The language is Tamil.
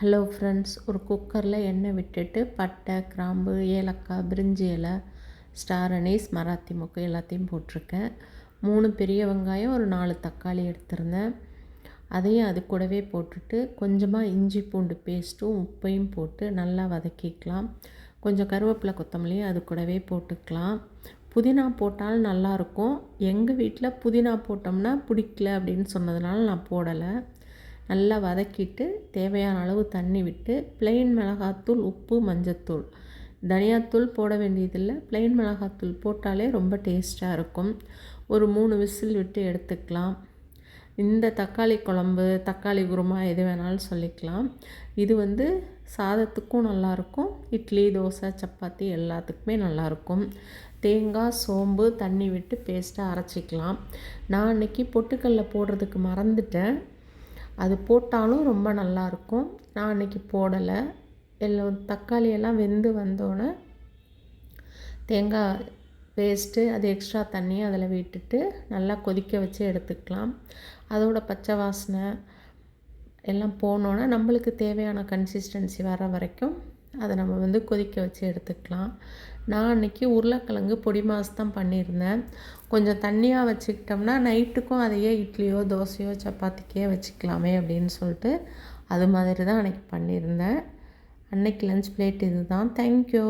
ஹலோ ஃப்ரெண்ட்ஸ் ஒரு குக்கரில் எண்ணெய் விட்டுட்டு பட்டை கிராம்பு ஏலக்காய் பிரிஞ்சி இலை ஸ்டார் அனீஸ் மராத்தி மொக்கு எல்லாத்தையும் போட்டிருக்கேன். மூணு பெரிய வெங்காயம் ஒரு நாலு தக்காளி எடுத்திருந்தேன். அதையும் அது கூடவே போட்டுட்டு கொஞ்சமாக இஞ்சி பூண்டு பேஸ்ட்டும் உப்பையும் போட்டு நல்லா வதக்கிக்கலாம். கொஞ்சம் கருவேப்பிலை கொத்தமல்லியும் அது கூடவே போட்டுக்கலாம். புதினா போட்டாலும் நல்லாயிருக்கும் எங்கள் வீட்டில் புதினா போட்டோம்னா பிடிக்கல அப்படின்னு சொன்னதுனால நான் போடலை. நல்லா வதக்கிட்டு தேவையான அளவு தண்ணி விட்டு பிளெயின் மிளகாத்தூள் உப்பு மஞ்சத்தூள். தனியாத்தூள் போட வேண்டியதில்லை. பிளெயின் மிளகாத்தூள் போட்டாலே ரொம்ப டேஸ்ட்டாக இருக்கும். ஒரு மூணு விசில் விட்டு எடுத்துக்கலாம். இந்த தக்காளி குழம்பு தக்காளி குருமா எது வேணாலும் சொல்லிக்கலாம். இது வந்து சாதத்துக்கும் நல்லாயிருக்கும் இட்லி தோசை சப்பாத்தி எல்லாத்துக்குமே நல்லாயிருக்கும் தேங்காய் சோம்பு தண்ணி விட்டு பேஸ்ட்டாக அரைச்சிக்கலாம். நான் அன்றைக்கி பொட்டுக்கல்ல போடுறதுக்கு மறந்துட்டேன். அது போட்டாலும் ரொம்ப நல்லாயிருக்கும். நான் அன்றைக்கி போடலை. எல்லாம் தக்காளி எல்லாம் வெந்து வந்தோடனே தேங்காய் பேஸ்ட்டு அது எக்ஸ்ட்ரா தண்ணியை அதில் விட்டுட்டு நல்லா கொதிக்க வச்சு எடுத்துக்கலாம். அதோட பச்சை வாசனை எல்லாம் போனோன்னே நம்மளுக்கு தேவையான கன்சிஸ்டன்சி வர வரைக்கும் அதை நம்ம வந்து கொதிக்க வச்சு எடுத்துக்கலாம். நான் அன்றைக்கி உருளைக்கிழங்கு பொடி மாஸ் தான் பண்ணியிருந்தேன். கொஞ்சம் தண்ணியாக வச்சுக்கிட்டோம்னா நைட்டுக்கும் அதையே இட்லியோ தோசையோ சப்பாத்திக்கே வச்சுக்கலாமே அப்படின்னு சொல்லிட்டு அது மாதிரி தான் அன்றைக்கி பண்ணியிருந்தேன். அன்னைக்கு லஞ்ச் பிளேட் இது தான். தேங்க்யூ